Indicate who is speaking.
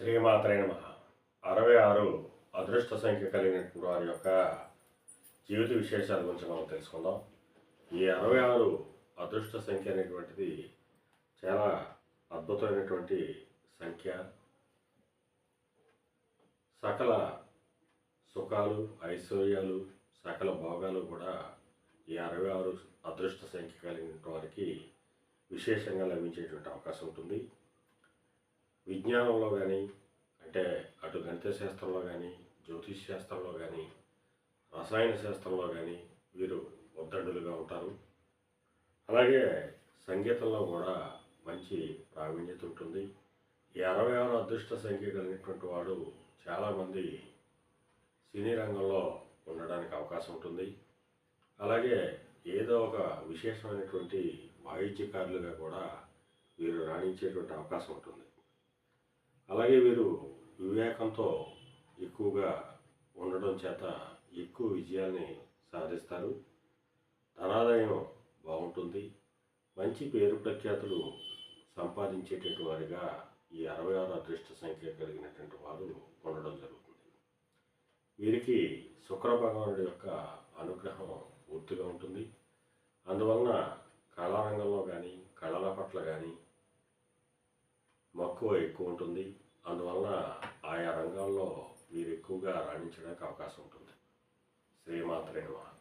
Speaker 1: శ్రీమాత్రే నమ. అరవై ఆరు అదృష్ట సంఖ్య కలిగినటువంటి వారి యొక్క జీవిత విశేషాల గురించి మనం తెలుసుకుందాం. ఈ అరవై ఆరు అదృష్ట సంఖ్య అనేటువంటిది చాలా అద్భుతమైనటువంటి సంఖ్య. సకల సుఖాలు ఐశ్వర్యాలు సకల భోగాలు కూడా ఈ అరవై ఆరు అదృష్ట సంఖ్య కలిగిన వారికి విశేషంగా లభించేటువంటి అవకాశం ఉంటుంది. విజ్ఞానంలో కానీ అంటే అటు గణిత శాస్త్రంలో కానీ జ్యోతిష్ శాస్త్రంలో కానీ రసాయన శాస్త్రంలో కానీ వీరు ఉద్దండులుగా ఉంటారు. అలాగే సంగీతంలో కూడా మంచి ప్రావీణ్యత ఉంటుంది. ఈ అరవై ఆరు అదృష్ట సంఖ్య కలిగినటువంటి వాడు చాలామంది సినీ రంగంలో ఉండడానికి అవకాశం ఉంటుంది. అలాగే ఏదో ఒక విశేషమైనటువంటి వాయిద్యకారులుగా కూడా వీరు రాణించేటువంటి అవకాశం ఉంటుంది. అలాగే వీరు వివేకంతో ఎక్కువగా ఉండడం చేత ఎక్కువ విజయాల్ని సాధిస్తారు. ధనాదాయం బాగుంటుంది. మంచి పేరు ప్రఖ్యాతులు సంపాదించేటటువంటి వారిగా ఈ అరవై ఆరు అదృష్ట సంఖ్య కలిగినటువంటి వారు ఉండడం జరుగుతుంది. వీరికి శుక్ర భగవానుడి యొక్క అనుగ్రహం పూర్తిగా ఉంటుంది. అందువలన కళారంగంలో కానీ కళల పట్ల కానీ మక్కువ ఎక్కువ ఉంటుంది. అందువలన ఆయా రంగాల్లో మీరు ఎక్కువగా రాణించడానికి అవకాశం ఉంటుంది. శ్రీమాత్రే నమః